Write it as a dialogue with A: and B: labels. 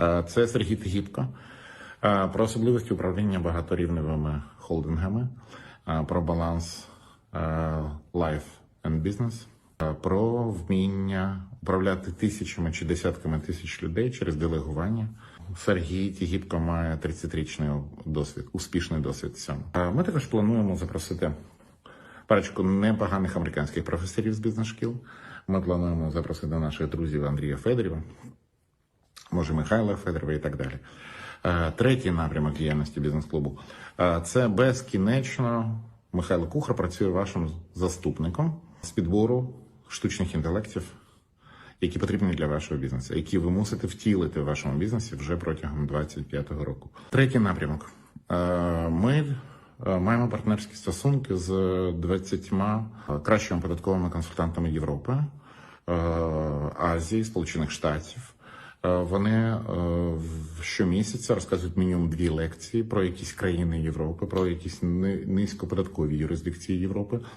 A: Е, Це Сергій Тигіпко Е, про особливості управління багаторівневими холдингами, е, про баланс life and business, про вміння управляти тисячами чи десятками тисяч людей через делегування. Сергій Тігіпко має 30-річний досвід, успішний досвід цьому. Ми також плануємо запросити парочку непоганих американських професорів з бізнес-шкіл. Ми плануємо запросити наших друзів Андрія Федорєва, може Михайла Федорова і так далі. Е, Третій напрямок діяльності бізнес-клубу е, це безкінечно. Михайло Кухар працює вашим заступником з підбору штучних інтелектів, які потрібні для вашого бізнесу, які ви мусите втілити в вашому бізнесі вже протягом 2025 року. Третій напрямок. Е, Ми маємо партнерські стосунки з 20 кращими податковими консультантами Європи, Азії, Сполучених Штатів. Е, Вони е, щомісяця розказують мінімум дві лекції про якісь країни Європи, про якісь ни- низькоподаткові юрисдикції Європи.